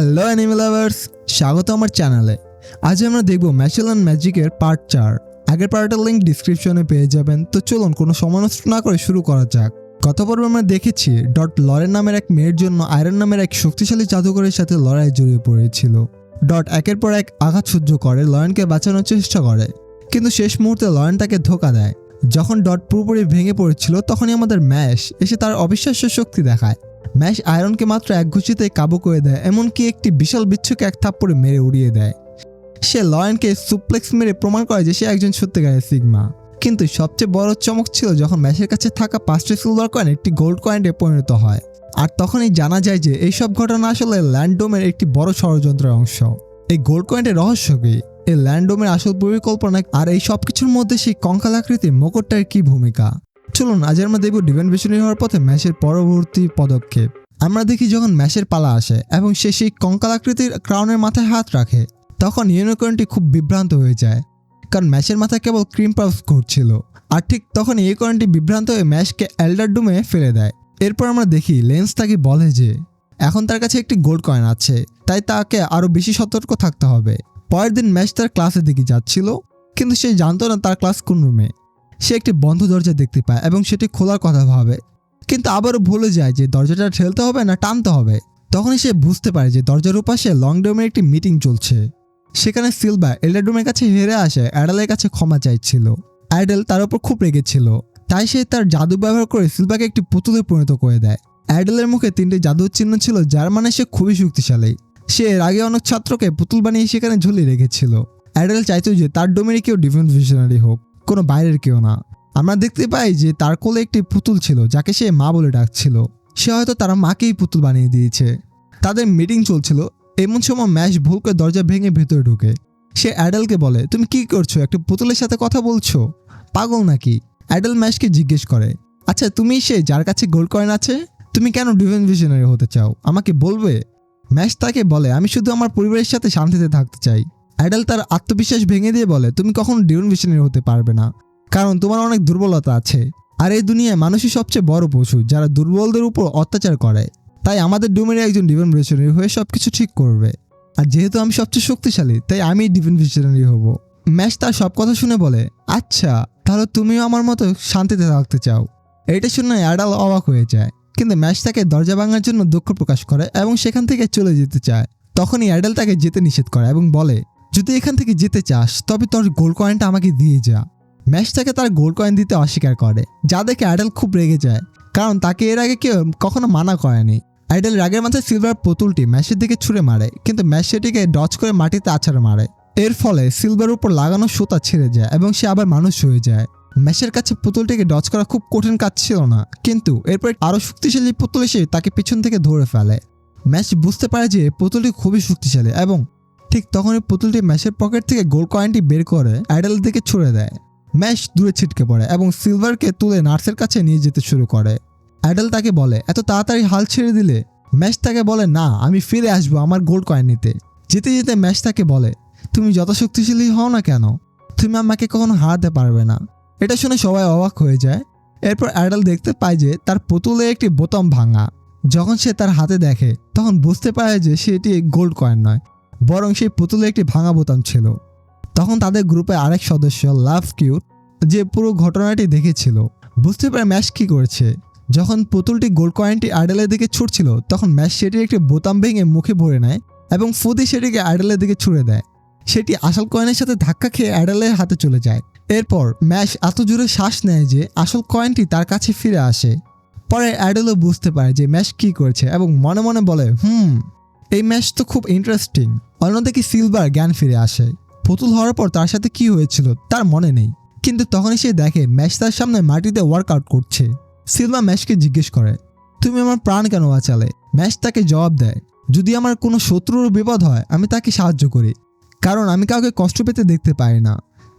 Hello animal lovers স্বাগত আমার চ্যানেলে আজ আমরা দেখব ম্যাচেল অ্যান্ড ম্যাজিকের পার্ট চার। আগের পার্টের লিঙ্ক ডিসক্রিপশনে পেয়ে যাবেন। তো চলুন, কোনো সময় না করে শুরু করা যাক। গত পর্বে আমরা দেখেছি ডট লরেন নামের এক মেয়ের জন্য আয়রন নামের এক শক্তিশালী জাদুকরের সাথে লড়াই জড়িয়ে পড়েছিল। ডট একের পর এক আঘাত সহ্য করে, লরেনকে বাঁচানোর চেষ্টা করে। কিন্তু শেষ মুহূর্তে লরেন তাকে ধোকা দেয়। যখন ডট পুরোপুরি ভেঙে পড়েছিল, তখনই আমাদের ম্যাশ এসে তার অবিশ্বাস্য শক্তি দেখায়। ম্যাশ আয়রনকে মাত্র এক ঘুষিতে কাবু করে দেয়, এমনকি একটি বিশাল বিচ্ছুকে এক থাপ্পড়ে মেরে উড়িয়ে দেয়। সে লয়নকে সুপ্লেক্স মেরে প্রমাণ করে যে সে একজন সত্যিকারের সিগমা। কিন্তু সবচেয়ে বড় চমক ছিল যখন ম্যাশের কাছে থাকা পাঁচটি সিলভার কয়েন একটি গোল্ড কয়েনে পরিণত হয়। আর তখনই জানা যায় যে এইসব ঘটনা আসলে ল্যান্ডোমের একটি বড় ষড়যন্ত্রের অংশ। এই গোল্ড কয়েনের রহস্য কি? এই ল্যান্ডোমের আসল পরিকল্পনা আর এই সব কিছুর মধ্যে সেই কঙ্কালাকৃতির মুকুটটার কি ভূমিকা? চলুন, আজ আমরা দেখব ডিভেন বেশনি হওয়ার পথে ম্যাচের পরবর্তী পদক্ষেপ। আমরা দেখি যখন ম্যাচের পালা আসে এবং সে সেই কঙ্কাল আকৃতির ক্রাউনের মাথায় হাত রাখে, তখন ইউনিকর্নটি খুব বিভ্রান্ত হয়ে যায়, কারণ ম্যাচের মাথায় কেবল ক্রিম পাউস ঘুরছিল। আর ঠিক তখন ইউনিকর্নটি বিভ্রান্ত হয়ে ম্যাচকে এল্ডার ডুমে ফেলে দেয়। এরপর আমরা দেখি লেন্স তাকে বলে যে, এখন তার কাছে একটি গোল্ড কয়েন আছে, তাই তাকে আরও বেশি সতর্ক থাকতে হবে। পরের দিন ম্যাচ তার ক্লাসের দিকে যাচ্ছিল, কিন্তু সে জানতো না তার ক্লাস কোন রুমে। সে একটি বন্ধ দরজা দেখতে পায় এবং সেটি খোলার কথা ভাবে। কিন্তু আবারও ভুলে যায় যে দরজাটা ঠেলতে হবে না টানতে হবে। তখনই সে বুঝতে পারে যে দরজার উপাশে লংডোমের একটি মিটিং চলছে। সেখানে সিলভা এল্ডারডোমের কাছে হেরে আসে, অ্যাডেলের কাছে ক্ষমা চাইছিল। অ্যাডেল তার উপর খুব রেগেছিল তাই সে তার জাদু ব্যবহার করে সিলভাকে একটি পুতুলে পরিণত করে দেয়। অ্যাডেলের মুখে তিনটি জাদুর চিহ্ন ছিল, যার মানে সে খুবই শক্তিশালী। সে এর আগে অনেক ছাত্রকে পুতুল বানিয়ে সেখানে ঝুলিয়ে রেখেছিল। অ্যাডেল চাইতো যে তার ডোমেরই কেউ ডিফেন্স ভিশনারি হোক। কোনো বাইরের কেউ না। আমরা দেখতে পাই যে তার কোলে একটি পুতুল ছিল, যাকে সে মা বলে ডাকছিল। সে হয়তো তার মাকেই পুতুল বানিয়ে দিয়েছে। তাদের মিটিং চলছিল। এমন সময় ম্যাশ ভুল করে দরজা ভেঙে ভেতরে ঢুকে। সে অ্যাডেলকে বলে, তুমি কি করছ? একটা পুতুলের সাথে কথা বলছো? পাগল নাকি? অ্যাডেল ম্যাশকে জিজ্ঞেস করে আচ্ছা তুমি সে যার কাছে গোল্ড কয়েন আছে, তুমি কেন ডিফেন্স ভিশনারি হতে চাও? আমাকে বলবে? ম্যাশ তাকে বলে, আমি শুধু আমার পরিবারের সাথে শান্তিতে থাকতে চাই। অ্যাডেল তার আত্মবিশ্বাস ভেঙে দিয়ে বলে, তুমি কখনো ডিফেন্স ভিশনারি হতে পারবে না, কারণ তোমার অনেক দুর্বলতা আছে। আর এই দুনিয়ায় মানুষই সবচেয়ে বড় পশু, যারা দুর্বলদের উপর অত্যাচার করে। তাই আমাদের ডোমেনে একজন ডিফেন্স ভিশনারি হয়ে সব কিছু ঠিক করবে। আর যেহেতু আমি সবচেয়ে শক্তিশালী, তাই আমি ডিফেন্স ভিশনারি হব। ম্যাচ তার সব কথা শুনে বলে আচ্ছা তাহলে তুমিও আমার মতো শান্তিতে থাকতে চাও? এটা শুনে অ্যাডাল অবাক হয়ে যায়। কিন্তু ম্যাচ তাকে দরজা ভাঙার জন্য দুঃখ প্রকাশ করে এবং সেখান থেকে চলে যেতে চায়। তখনই অ্যাডাল তাকে যেতে নিষেধ করে এবং বলে যদি এখান থেকে যেতে চাস, তবে তোর গোল্ড কয়েনটা আমাকে দিয়ে যা। ম্যাচ তাকে তার গোল্ড কয়েন দিতে অস্বীকার করে। যা দেখে অ্যাডেল খুব রেগে যায়। কারণ তাকে এর আগে কেউ কখনো মানা করেনি। অ্যাডেল রাগের মাথায় সিলভার পুতুলটি ম্যাচের দিকে ছুঁড়ে মারে, কিন্তু ম্যাচ সেটিকে ডচ করে মাটিতে আছাড় মারে। এর ফলে সিলভার উপর লাগানো সুতা ছেড়ে যায় এবং সে আবার মানুষ হয়ে যায়। ম্যাচের কাছে পুতুলটিকে ডচ করা খুব কঠিন কাজ ছিল না, কিন্তু এরপর আরও শক্তিশালী পুতুল এসে তাকে পিছন থেকে ধরে ফেলে। ম্যাচ বুঝতে পারে যে পুতুলটি খুবই শক্তিশালী এবং ঠিক তখনই পুতুলটি ম্যাশের পকেট থেকে গোল্ড কয়েনটি বের করে অ্যাডেলের দিকে ছুড়ে দেয়। ম্যাশ দূরে ছিটকে পড়ে এবং সিলভারকে তুলে নার্সের কাছে নিয়ে যেতে শুরু করে। অ্যাডেল তাকে বলে, এত তাড়াতাড়ি হাল ছেড়ে দিলে? ম্যাশ তাকে বলে, না, আমি ফিরে আসব আমার গোল্ড কয়েন নিতে। যেতে যেতে ম্যাশ তাকে বলে, তুমি যত শক্তিশালী হও না কেন? তুমি আমাকে কখনো হারাতে পারবে না। এটা শুনে সবাই অবাক হয়ে যায়। এরপর অ্যাডেল দেখতে পায় যে তার পুতুলে একটি বোতাম ভাঙা। যখন সে তার হাতে দেখে, তখন বুঝতে পারে যে সেটি গোল্ড কয়েন নয়। বরং সেই পুতুলে একটি ভাঙা বোতাম ছিল। তখন তাদের গ্রুপে আরেক সদস্য লাভ কিউট, যে পুরো ঘটনাটি দেখেছিল, বুঝতে পারে ম্যাশ কি করেছে। যখন পুতুলটি গোল্ড কয়েনটি আইডলের দিকে ছুটছিল, তখন ম্যাশ সেটির একটি বোতাম ভেঙে মুখে ভরে নেয় এবং ফুদি সেটিকে আইডলের দিকে ছুড়ে দেয়। সেটি আসল কয়েনের সাথে ধাক্কা খেয়ে অ্যাডেলের হাতে চলে যায়। এরপর ম্যাশ এত জোরে শ্বাস নেয় যে আসল কয়েনটি তার কাছে ফিরে আসে। পরে অ্যাডেলও বুঝতে পারে যে ম্যাশ কি করেছে এবং মনে মনে বলে, হুম এই ম্যাচ তো খুব ইন্টারেস্টিং অন্যদিকে সিলভার জ্ঞান ফিরে আসে? পুতুল হওয়ার পর তার সাথে কি হয়েছিল তার মনে নেই। কিন্তু তখনই সে দেখে ম্যাচ তার সামনে মাটিতে ওয়ার্কআউট করছে। সিলভা ম্যাচকে জিজ্ঞেস করে, তুমি আমার প্রাণ কেন বাঁচালে? ম্যাচ তাকে জবাব দেয়, যদি আমার কোনো শত্রুর বিপদ হয়, আমি তাকে সাহায্য করি। কারণ আমি কাউকে কষ্ট পেতে দেখতে পাই না।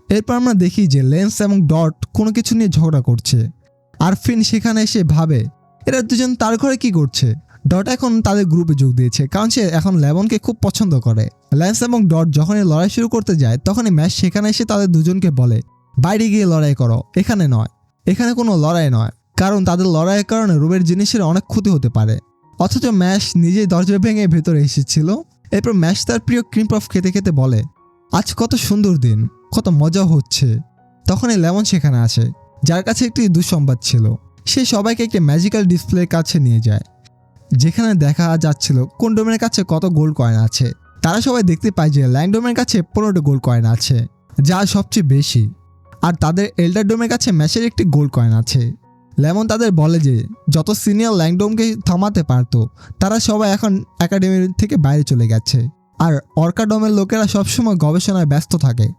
এরপর আমরা দেখি যে লেন্স এবং ডট কোনো কিছু নিয়ে ঝগড়া করছে। আর ফিন সেখানে এসে ভাবে, এরা দুজন তার ঘরে কি করছে? ডট এখন তাদের গ্রুপে যোগ দিয়েছে, কারণ সে এখন লেবনকে খুব পছন্দ করে। ল্যান্স এবং ডট যখনই লড়াই শুরু করতে যায় তখনই ম্যাচ সেখানে এসে তাদের দুজনকে বলে, বাইরে গিয়ে লড়াই করো, এখানে নয়। এখানে কোনো লড়াই নয়, কারণ তাদের লড়াইয়ের কারণে রুমের জিনিসের অনেক ক্ষতি হতে পারে। অথচ ম্যাশ নিজেই দরজা ভেঙে ভেতরে এসেছিল। এরপর ম্যাশ তার প্রিয় ক্রিম পফ খেতে খেতে বলে, আজ কত সুন্দর দিন, কত মজা হচ্ছে। তখনই লেমন সেখানে আসে, যার কাছে একটি দুঃসংবাদ ছিল। সে সবাইকে একটি ম্যাজিক্যাল ডিসপ্লের কাছে নিয়ে যায়। যেখানে দেখা যাচ্ছিল কোন কোন্ডোমের কাছে কত গোল্ড কয়েন আছে। তারা সবাই দেখতে পায় যে ল্যাংডোমের কাছে পনেরোটি গোল্ড কয়েন আছে, যা সবচেয়ে বেশি। আর তাদের এল্ডার ডোমের কাছে ম্যাচের একটি গোল্ড কয়েন আছে। লেমন তাদের বলে যে, যত সিনিয়র ল্যাংডোমকে থামাতে পারতো, তারা সবাই এখন একাডেমি থেকে বাইরে চলে গেছে। আর অর্কাডোমের লোকেরা সবসময় গবেষণায় ব্যস্ত থাকে।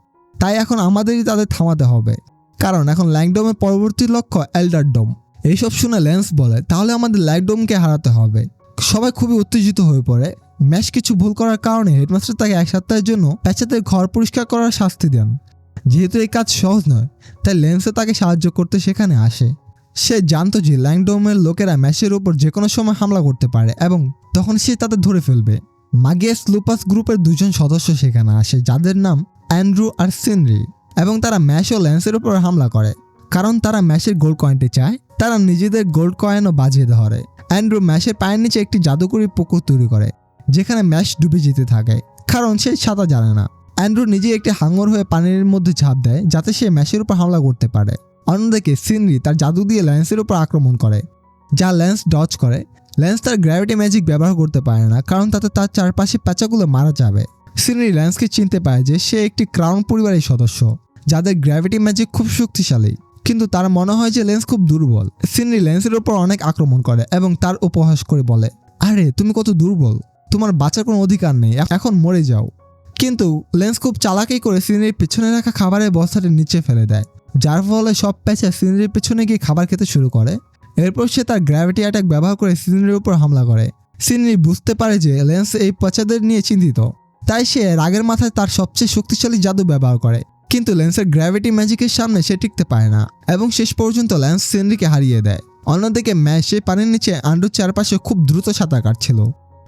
তাই এখন আমাদেরই তাদের থামাতে হবে। কারণ এখন ল্যাংডোমের পরবর্তী লক্ষ্য এল্ডার ডোম। এইসব শুনে লেন্স বলে, তাহলে আমাদের ল্যাংডোমকে হারাতে হবে। সবাই খুবই উত্তেজিত হয়ে পড়ে। ম্যাচ কিছু ভুল করার কারণে হেডমাস্টার তাকে এক সপ্তাহের জন্য প্যাচাদের ঘর পরিষ্কার করার শাস্তি দেন। যেহেতু এই কাজ সহজ নয়, তাই লেন্সে তাকে সাহায্য করতে সেখানে আসে। সে জানতো যে ল্যাংডোমের লোকেরা ম্যাচের উপর যে কোনো সময় হামলা করতে পারে এবং তখন সে তাদের ধরে ফেলবে। মাগিয়াস লুপাস গ্রুপের দুজন সদস্য সেখানে আসে, যাদের নাম অ্যান্ড্রু আর সিনরি এবং তারা ম্যাশ ও ল্যান্সের উপর হামলা করে। কারণ তারা ম্যাশের গোল্ড কয়েনটি চায় তারা নিজেদের গোল্ড কয়েনও বাজিয়ে ধরে। অ্যান্ড্রু ম্যাশের পায়ের নিচে একটি জাদুকরি পুকুর তৈরি করে, যেখানে ম্যাশ ডুবে যেতে থাকে, কারণ সে সাঁতার জানে না। অ্যান্ড্রু নিজে একটি হাঙর হয়ে পানির মধ্যে ঝাঁপ দেয়, যাতে সে ম্যাশের উপর হামলা করতে পারে। অন্যদিকে সিনরি তার জাদু দিয়ে ল্যান্সের উপর আক্রমণ করে, যা ল্যান্স ডজ করে। ল্যান্স তার গ্র্যাভিটি ম্যাজিক ব্যবহার করতে পারে না, কারণ তাতে তার চারপাশে প্যাঁচাগুলো মারা যাবে। সিনরি ল্যান্সকে চিনতে পারে যে সে একটি ক্রাউন পরিবারের সদস্য, যাদের গ্র্যাভিটি ম্যাজিক খুব শক্তিশালী। কিন্তু তার মনে হয় যে লেন্স খুব দুর্বল। সিনরি লেন্সের উপর অনেক আক্রমণ করে এবং তার উপহাস করে বলে, আরে, তুমি কত দুর্বল। তোমার বাঁচার কোনো অধিকার নেই। এখন মরে যাও। কিন্তু লেন্স খুব চালাকি করে সিনারির পেছনে রাখা খাবারের বস্তাটি নিচে ফেলে দেয়, যার ফলে সব প্যাঁচা সিনারির পেছনে গিয়ে খাবার খেতে শুরু করে। এরপর সে তার গ্র্যাভিটি অ্যাটাক ব্যবহার করে সিনারির উপর হামলা করে। সিনারি বুঝতে পারে যে লেন্স এই পচাদের নিয়ে চিন্তিত। তাই সে রাগের মাথায় তার সবচেয়ে শক্তিশালী জাদু ব্যবহার করে। কিন্তু লেন্সের গ্র্যাভিটি ম্যাজিকের সামনে সে টিকতে পারে না এবং শেষ পর্যন্ত লেন্স সিনরিকে হারিয়ে দেয়। অন্যদিকে ম্যাচ সে পানির নিচে আন্ড্রুর চারপাশে খুব দ্রুত সাঁতার কাটছিল,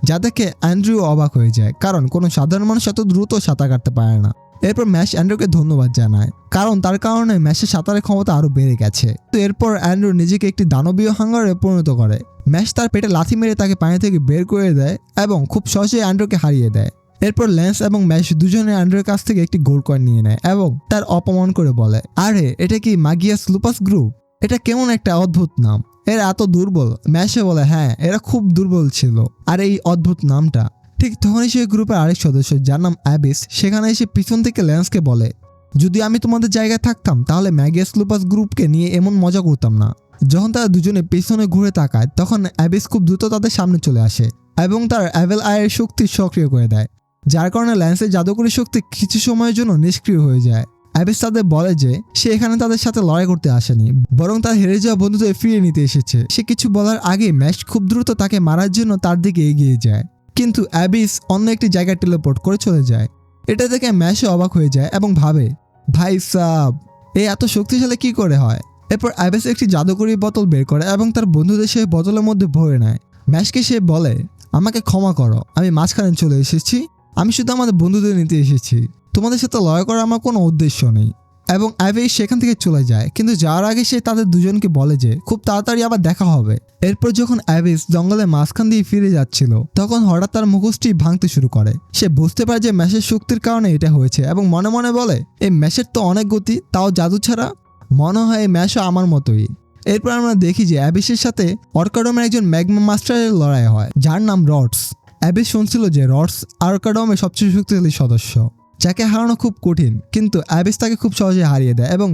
যা দেখে অ্যান্ড্রু অবাক হয়ে যায়, কারণ কোনো সাধারণ মানুষ এত দ্রুত সাঁতার কাটতে পারে না। এরপর ম্যাশ অ্যান্ড্রুকে ধন্যবাদ জানায়, কারণ তার কারণে ম্যাশের সাঁতারের ক্ষমতা আরও বেড়ে গেছে। তো এরপর অ্যান্ড্রু নিজেকে একটি দানবীয় হাঙ্গারে পরিণত করে। ম্যাশ তার পেটে লাথি মেরে তাকে পানি থেকে বের করে দেয় এবং খুব সহজেই অ্যান্ড্রুকে হারিয়ে দেয়। এরপর ল্যান্স এবং ম্যাশ দুজনে অ্যান্ড্রুর কাছ থেকে একটি গোল্ড কয়েন নিয়ে নেয় এবং তার অপমান করে বলে, আরে, এটা কি মাগিয়াস লুপাস গ্রুপ? এটা কেমন একটা অদ্ভুত নাম। এরা এত দুর্বল। ম্যাশে বলে হ্যাঁ এরা খুব দুর্বল ছিল। আর এই অদ্ভুত নামটা? ঠিক তখনই সেই গ্রুপের আরেক সদস্য, যার নাম অ্যাবিস, সেখানে এসে পিছন থেকে ল্যান্সকে বলে, যদি আমি তোমাদের জায়গায় থাকতাম, তাহলে ম্যাগিয়াস লুপাস গ্রুপকে নিয়ে এমন মজা করতাম না। যখন তারা দুজনে পেছনে ঘুরে তাকায়, তখন অ্যাবিস খুব দ্রুত তাদের সামনে চলে আসে এবং তার অ্যাভেল আয়ের শক্তি সক্রিয় করে দেয়। যার কারণে ল্যান্সের জাদুকরী শক্তি কিছু সময়ের জন্য নিষ্ক্রিয় হয়ে যায়। অ্যাবিস তাদের বলে যে, সে এখানে তাদের সাথে লড়াই করতে আসেনি, বরং তার হেরে যাওয়া বন্ধুদের ফিরিয়ে নিতে এসেছে। সে কিছু বলার আগে ম্যাচ খুব দ্রুত তাকে মারার জন্য তার দিকে এগিয়ে যায়। কিন্তু অ্যাবিস অন্য একটি জায়গায় টেলিপোর্ট করে চলে যায়। এটা দেখে ম্যাশও অবাক হয়ে যায় এবং ভাবে, ভাই সাব, এ এত শক্তিশালী কি করে হয়? এরপর অ্যাবিস একটি জাদুকরী বোতল বের করে এবং তার বন্ধুদের সে বোতলের মধ্যে ভরে নেয়। ম্যাশকে সে বলে, আমাকে ক্ষমা করো, আমি মাঝখানে চলে এসেছি। আমি শুধু আমাদের বন্ধুদের নিতে এসেছি। তোমাদের সাথে লড়াই করার আমার কোনো উদ্দেশ্য নেই। এবং অ্যাভেই সেখান থেকে চলে যায়। কিন্তু যাওয়ার আগে সে তাদের দুজনকে বলে যে, খুব তাড়াতাড়ি আবার দেখা হবে। এরপর যখন অ্যাভিস জঙ্গলের মাঝখান দিয়ে ফিরে যাচ্ছিল, তখন হঠাৎ তার মুখোশটি ভাঙতে শুরু করে। সে বুঝতে পারে যে ম্যাশের শক্তির কারণে এটা হয়েছে এবং মনে মনে বলে, এই ম্যাশের তো অনেক গতি, তাও জাদু ছাড়া? মনে হয় এই ম্যাশও আমার মতোই। এরপর আমরা দেখি যে অ্যাবিসের সাথে অর্কাডমের একজন ম্যাগমা মাস্টারের লড়াই হয়, যার নাম রডস অ্যাবিস শুনছিল যে রডস আর্কাডমের সবচেয়ে শক্তিশালী সদস্য, যাকে হারানো খুব কঠিন, কিন্তু অ্যাবিস তাকে খুব সহজে হারিয়ে দেয় এবং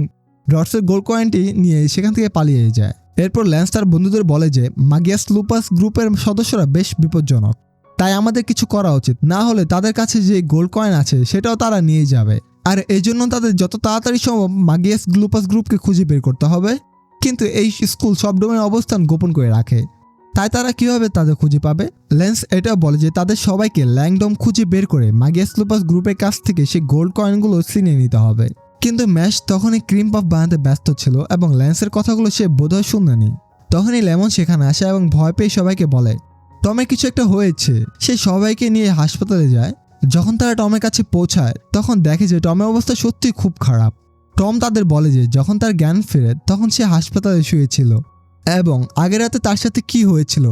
রডসের গোল কয়েনটি নিয়ে সেখান থেকে পালিয়ে যায়। এরপর ল্যান্স তার বন্ধুদের বলে যে, মাগিয়াস লুপাস গ্রুপের সদস্যরা বেশ বিপজ্জনক, তাই আমাদের কিছু করা উচিত। না হলে তাদের কাছে যে গোল কয়েন আছে, সেটাও তারা নিয়ে যাবে। আর এই জন্য তাদের যত তাড়াতাড়ি সম্ভব মাগিয়াস গ্লুপাস গ্রুপকে খুঁজে বের করতে হবে। কিন্তু এই স্কুল সব ডোমের অবস্থান গোপন করে রাখে। তাই তারা কীভাবে তাদের খুঁজে পাবে? লেন্স এটাও বলে যে তাদের সবাইকে ল্যাংডম খুঁজে বের করে মাগিয়াস লুপাস গ্রুপের কাছ থেকে সেই গোল্ড কয়েনগুলো ছিনিয়ে নিতে হবে। কিন্তু ম্যাশ তখনই ক্রিম পাফ বানাতে ব্যস্ত ছিল এবং ল্যান্সের কথাগুলো সে বোধহয় শুনেনি তখনই লেমন সেখানে আসে এবং ভয় পেয়ে সবাইকে বলে টমের কিছু একটা হয়েছে। সে সবাইকে নিয়ে হাসপাতালে যায়। যখন তারা টমের কাছে পৌঁছায়, তখন দেখে যে টমের অবস্থা সত্যি খুব খারাপ। টম তাদের বলে যে যখন তার জ্ঞান ফেরে, তখন সে হাসপাতালে শুয়েছিল। এবং আগের রাতে তার সাথে কি হয়েছিল,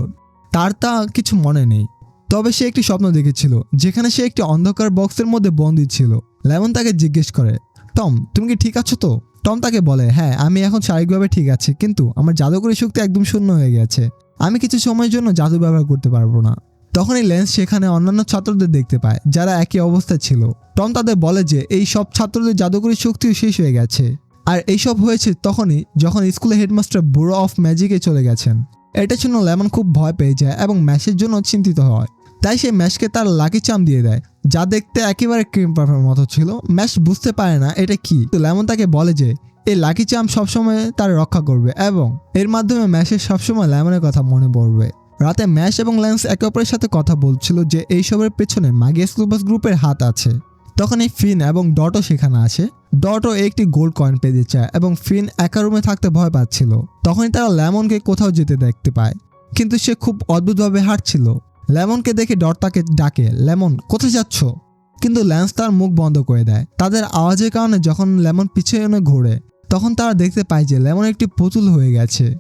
তার তা কিছু মনে নেই। তবে সে একটি স্বপ্ন দেখেছিল, যেখানে সে একটি অন্ধকার বক্সের মধ্যে বন্দী ছিল। লেমন তাকে জিজ্ঞেস করে, টম, তুমি কি ঠিক আছো তো? টম তাকে বলে হ্যাঁ আমি এখন শারীরিকভাবে ঠিক আছি, কিন্তু আমার জাদুকরী শক্তি একদম শূন্য হয়ে গেছে। আমি কিছু সময়ের জন্য জাদু ব্যবহার করতে পারব না। তখনই লেন্স সেখানে অন্যান্য ছাত্রদের দেখতে পায়, যারা একই অবস্থায় ছিল। টম তাদের বলে যে, এই সব ছাত্রদের জাদুকরী শক্তিও শেষ হয়ে গেছে। আর এইসব হয়েছে তখনই যখন স্কুলে হেডমাস্টার বুড়ো অফ ম্যাজিকে চলে গেছেন। এটা শুনে লেমন খুব ভয় পেয়ে যায় এবং ম্যাশের জন্য চিন্তিত হয়। তাই সে ম্যাশকে তার লাকি চাম দিয়ে দেয়, যা দেখতে একেবারে ক্রিম পাফের মতো ছিল। ম্যাশ বুঝতে পারে না এটা কি। তো লেমন তাকে বলে যে এই লাকি চাম সবসময় তার রক্ষা করবে এবং এর মাধ্যমে ম্যাশের সবসময় লেমনের কথা মনে পড়বে। রাতে ম্যাশ এবং ল্যান্স একে অপরের সাথে কথা বলছিল যে এইসবের পেছনে মাগিয়াস লুপাস গ্রুপের হাত আছে। তখন এই ফিন এবং ডটও সেখানে আসে। ডটও একটি গোল্ড কয়েন পেতে চায় এবং ফিন একা রুমে থাকতে ভয় পাচ্ছিল। তখনই তারা লেমনকে কোথাও যেতে দেখতে পায়। কিন্তু সে খুব অদ্ভুতভাবে হাঁটছিল। লেমনকে দেখে ডট তাকে ডাকে, লেমন, কোথায় যাচ্ছ? কিন্তু ল্যান্স তার মুখ বন্ধ করে দেয়। তাদের আওয়াজের কারণে যখন লেমন পিছনে ঘোরে, তখন তারা দেখতে পায় যে লেমন একটি পুতুল হয়ে গেছে।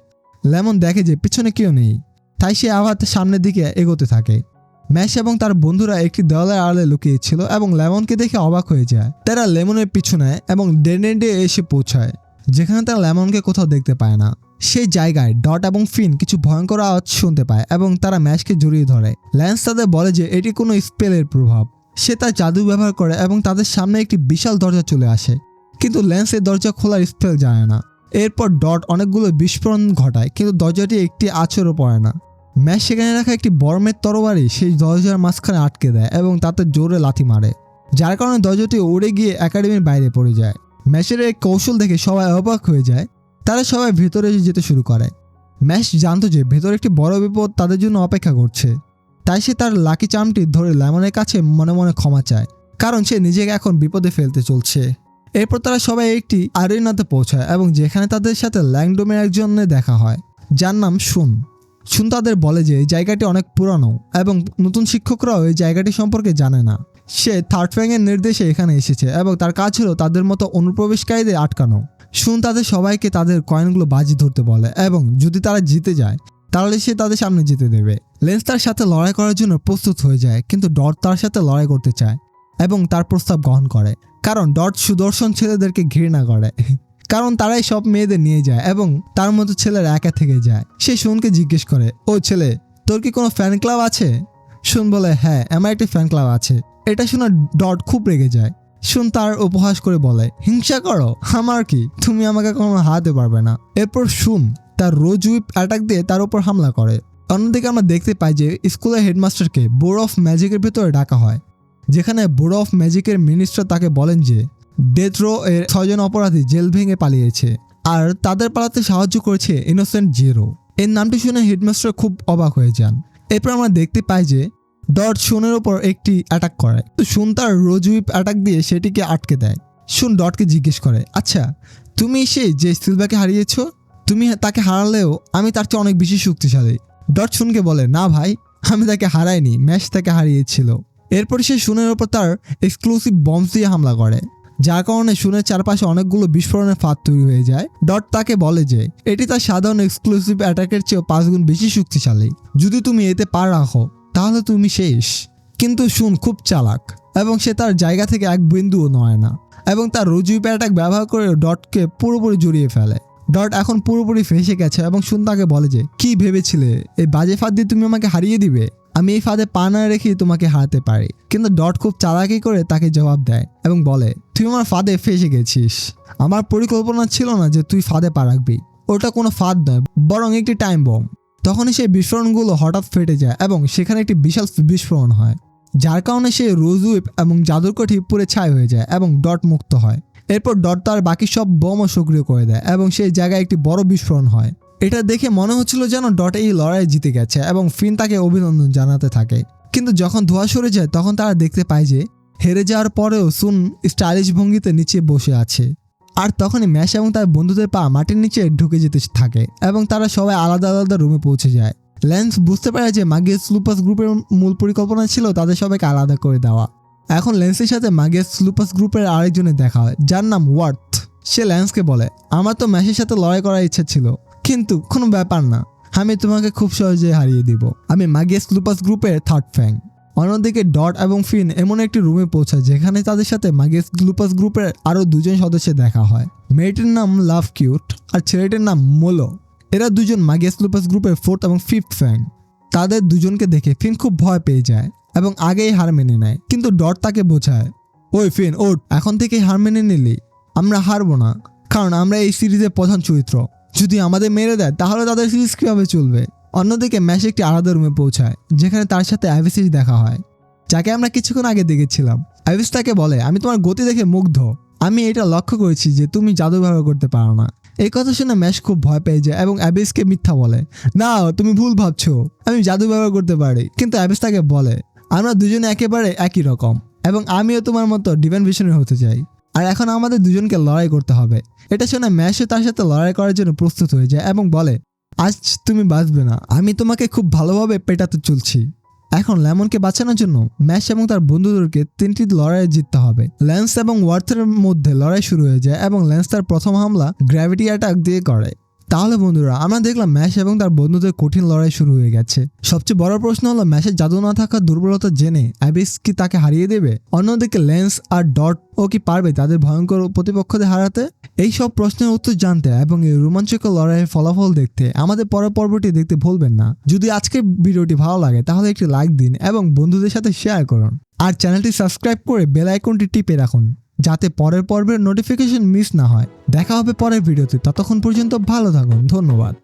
লেমন দেখে যে পিছনে কেউ নেই। তাই সে আবার সামনের দিকে এগোতে থাকে। ম্যাশ এবং তার বন্ধুরা একটি দেওয়ালের আড়ালে লুকিয়েছিল এবং লেমনকে দেখে অবাক হয়ে যায়। তারা লেমনের পিছু নেয় এবং ডেনেডে এসে পৌঁছায়, যেখানে তারা লেমনকে কোথাও দেখতে পায় না। সেই জায়গায় ডট এবং ফিন কিছু ভয়ঙ্কর আওয়াজ শুনতে পায় এবং তারা ম্যাশকে জড়িয়ে ধরে। ল্যান্স তাদের বলে যে, এটি কোনো স্পেলের প্রভাব। সে তার জাদু ব্যবহার করে এবং তাদের সামনে একটি বিশাল দরজা চলে আসে। কিন্তু ল্যান্স এই দরজা খোলার স্পেল জানে না। এরপর ডট অনেকগুলো বিস্ফোরণ ঘটায়, কিন্তু দরজাটি একটি আছরও পড়ে না। ম্যাচ সেখানে রাখা একটি বর্মের তরবারি সেই দরজার মাঝখানে আটকে দেয় এবং তাতে জোরে লাথি মারে, যার কারণে দরজাটি উড়ে গিয়ে একাডেমির বাইরে পড়ে যায়। ম্যাচের এই কৌশল দেখে সবাই অবাক হয়ে যায়। তারা সবাই ভেতরে যেতে শুরু করে। ম্যাচ জানতো যে ভেতরে একটি বড় বিপদ তাদের জন্য অপেক্ষা করছে। তাই সে তার লাকি চামটি ধরে লেমনের কাছে মনে মনে ক্ষমা চায়, কারণ সে নিজেকে এখন বিপদে ফেলতে চলছে। এরপর তারা সবাই একটি আরেনাতে পৌঁছায় এবং যেখানে তাদের সাথে ল্যাংডোমের একজনের দেখা হয়, যার নাম শুন। শুন তাদের বলে যে জায়গাটি অনেক পুরানো এবং নতুন শিক্ষকরাও এই জায়গাটি সম্পর্কে জানে না। সে থার্ড ফ্যাংয়ের নির্দেশে এখানে এসেছে এবং তার কাজ হলো তাদের মতো অনুপ্রবেশকারীদের আটকানো। শুন তাদের সবাইকে তাদের কয়েনগুলো বাজি ধরতে বলে এবং যদি তারা জিতে যায়, তাহলে সে তাদের সামনে যেতে দেবে। লেন্স তার সাথে লড়াই করার জন্য প্রস্তুত হয়ে যায়, কিন্তু ডট তার সাথে লড়াই করতে চায় এবং তার প্রস্তাব গ্রহণ করে। কারণ ডট সুদর্শন ছেলেদেরকে ঘৃণা করে। কারণ তারাই সব মেয়েদের নিয়ে যায় এবং তার মতো ছেলেরা একা থেকে যায়। সে শুনকে জিজ্ঞেস করে, ও ছেলে, তোর কি কোনো ফ্যান ক্লাব আছে? শুন বলে হ্যাঁ আমার একটি ফ্যান ক্লাব আছে। এটা শুনে ডট খুব রেগে যায়। শুন তার উপহাস করে বলে, হিংসা করো? আমার কি? তুমি আমাকে কোনো হারাতে পারবে না। এরপর শুন তার রোজ উইপ অ্যাটাক দিয়ে তার উপর হামলা করে। অন্যদিকে আমরা দেখতে পাই যে স্কুলের হেডমাস্টারকে বোর্ড অফ ম্যাজিকের ভেতরে ডাকা হয়, যেখানে বোর্ড অফ ম্যাজিকের মিনিস্টার তাকে বলেন যে ডেথ রো এর ছয়জন অপরাধী জেল ভেঙে পালিয়েছে, আর তাদের পালাতে সাহায্য করেছে ইনোসেন্ট জিরো এর নামটি শুনে হেডমাস্টার খুব অবাক হয়ে যান। এরপর আমরা দেখতে পাই যে ডট শুনের ওপর একটি অ্যাটাক করে। তো শুন তার রোজ উইপ অ্যাটাক দিয়ে সেটিকে আটকে দেয়। শুন ডটকে জিজ্ঞেস করে আচ্ছা তুমি সেই যে সিলভাকে হারিয়েছ, তুমি তাকে হারালেও আমি তার চেয়ে অনেক বেশি শক্তিশালী। ডট শুনকে বলে, না ভাই, আমি তাকে হারাইনি, ম্যাচ তাকে হারিয়েছিল। এরপর সে শুনের ওপর তার এক্সক্লুসিভ বম্বস দিয়ে হামলা করে। যার কারণে শুনে চারপাশে অনেকগুলো বিস্ফোরণের ফাঁদ তৈরি হয়ে যায়। ডট তাকে বলে যে, এটি তার সাধারণ এক্সক্লুসিভ অ্যাটাকের চেয়েও পাঁচ গুণ বেশি শক্তিশালী। যদি তুমি এতে পা রাখো, তাহলে তুমি শেষ। কিন্তু শুন, খুব চালাক। এবং সে তার জায়গা থেকে এক বিন্দুও নয় না। এবং তার রুজুইপ অ্যাটাক ব্যবহার করে ডটকে পুরোপুরি জড়িয়ে ফেলে। ডট এখন পুরোপুরি ফেসে গেছে এবং শুন তাকে বলে যে, কি ভেবেছিলে? এই বাজে ফাঁদ দিয়ে তুমি আমাকে হারিয়ে দিবে? আমি এই ফাঁদে পা না রেখেই তোমাকে হারাতে পারি। কিন্তু ডট খুব চালাকি করে তাকে জবাব দেয় এবং বলে, তুই আমার ফাঁদে ফেসে গেছিস। আমার পরিকল্পনা ছিল না যে তুই ফাঁদে পা রাখবি। ওটা কোনো ফাঁদ নয়, বরং একটি টাইম বম। তখনই সেই বিস্ফোরণগুলো হঠাৎ ফেটে যায় এবং সেখানে একটি বিশাল বিস্ফোরণ হয়, যার কারণে সে রোজুইপ এবং জাদুর কাঠি পুরে ছাই হয়ে যায় এবং ডট মুক্ত হয়। এরপর ডট তার বাকি সব বোমও সক্রিয় করে দেয় এবং সেই জায়গায় একটি বড় বিস্ফোরণ হয়। এটা দেখে মনে হচ্ছিল যেন ডট এই লড়াই জিতে গেছে এবং ফিন তাকে অভিনন্দন জানাতে থাকে। কিন্তু যখন ধোয়া সরে যায়, তখন তারা দেখতে পায় যে হেরে যাওয়ার পরেও সুন স্টাইলিশ ভঙ্গিতে নিচে বসে আছে। আর তখনই ম্যাশ এবং তার বন্ধুদের পা মাটির নিচে ঢুকে যেতে থাকে এবং তারা সবাই আলাদা আলাদা রুমে পৌঁছে যায়। ল্যান্স বুঝতে পারে যে মাগিয়াস লুপাস গ্রুপের মূল পরিকল্পনা ছিল তাদের সবাইকে আলাদা করে দেওয়া। এখন ল্যান্সের সাথে মাগিয়াস লুপাস গ্রুপের আরেকজনের দেখা হয়, যার নাম ওয়ার্থ। সে ল্যান্সকে বলে, আমার তো ম্যাশের সাথে লড়াই করার ইচ্ছা ছিল, কিন্তু কোনো ব্যাপার না, আমি তোমাকে খুব সহজে হারিয়ে দিব। আমি মাগিয়াস লুপাস গ্রুপের থার্ড ফ্যাং অন্যদিকে ডট এবং ফিন এমন একটি রুমে পৌঁছায়, যেখানে তাদের সাথে মাগিয়াস লুপাস গ্রুপের আরও দুজন সদস্যের দেখা হয়। মেয়েটির নাম লাভ কিউট আর ছেলেটির নাম মোলো। এরা দুজন মাগিয়াস লুপাস গ্রুপের ফোর্থ এবং ফিফথ ফ্যাং তাদের দুজনকে দেখে ফিন খুব ভয় পেয়ে যায়। এবং আগেই হার মেনে নেয়। কিন্তু ডট তাকে বোঝায়, ওই ফিন ওট এখন থেকে হার মেনে নিলি। আমরা হারবো না, কারণ আমরা এই সিরিজের প্রধান চরিত্র। যদি আমাদের মেরে দেয়, তাহলে তাদের সিরিজ কীভাবে চলবে? অন্যদিকে ম্যাশ একটি আলাদা রুমে পৌঁছায়, যেখানে তার সাথে অ্যাভিসিস দেখা হয়, যাকে আমরা কিছুক্ষণ আগে দেখেছিলাম। অ্যাভিস তাকে বলে, আমি তোমার গতি দেখে মুগ্ধ। আমি এটা লক্ষ্য করেছি যে তুমি জাদু ব্যবহার করতে পারো না। এই কথা শুনে ম্যাশ খুব ভয় পেয়ে যায় এবং অ্যাবিসকে মিথ্যা বলে, না, তুমি ভুল ভাবছ। আমি জাদু ব্যবহার করতে পারি। কিন্তু অ্যাবিস তাকে বলে আমরা দুজনে একেবারে একই রকম, এবং আমিও তোমার মতো ডিভেন ভিশনের হতে চাই। আর এখন আমাদের দুজনকে লড়াই করতে হবে। এটা শুনে ম্যাশও তার সাথে লড়াই করার জন্য প্রস্তুত হয়ে যায় এবং বলে, আজ তুমি বাঁচবে না। আমি তোমাকে খুব ভালোভাবে পেটাতে চলছি। এখন লেমনকে বাঁচানোর জন্য ম্যাশ এবং তার বন্ধুদেরকে তিনটি লড়াইয়ে জিততে হবে। ল্যান্স এবং ওয়ার্থের মধ্যে লড়াই শুরু হয়ে যায় এবং ল্যান্স তার প্রথম হামলা গ্র্যাভিটি অ্যাটাক দিয়ে করে। তাহলে বন্ধুরা, আমরা দেখলাম ম্যাশ এবং তার বন্ধুদের কঠিন লড়াই শুরু হয়ে গেছে। সবচেয়ে বড় প্রশ্ন হলো, ম্যাশের জাদু না থাকার দুর্বলতা জেনে অ্যাবিস কি তাকে হারিয়ে দেবে? অন্যদিকে, লেন্স আর ডট ও কি পারবে তাদের ভয়ঙ্কর প্রতিপক্ষদের হারাতে? এই সব প্রশ্নের উত্তর জানতে এবং এই রোমাঞ্চকর লড়াইয়ের ফলাফল দেখতে আমাদের পরের পর্বটি দেখতে ভুলবেন না। যদি আজকের ভিডিওটি ভালো লাগে, তাহলে একটি লাইক দিন এবং বন্ধুদের সাথে শেয়ার করুন। আর চ্যানেলটি সাবস্ক্রাইব করে বেল আইকনটি টিপে রাখুন। যাতে পরের পর্বের নোটিফিকেশন মিস না হয়। দেখা হবে পরের ভিডিওতে। ততক্ষণ পর্যন্ত ভালো থাকুন। ধন্যবাদ।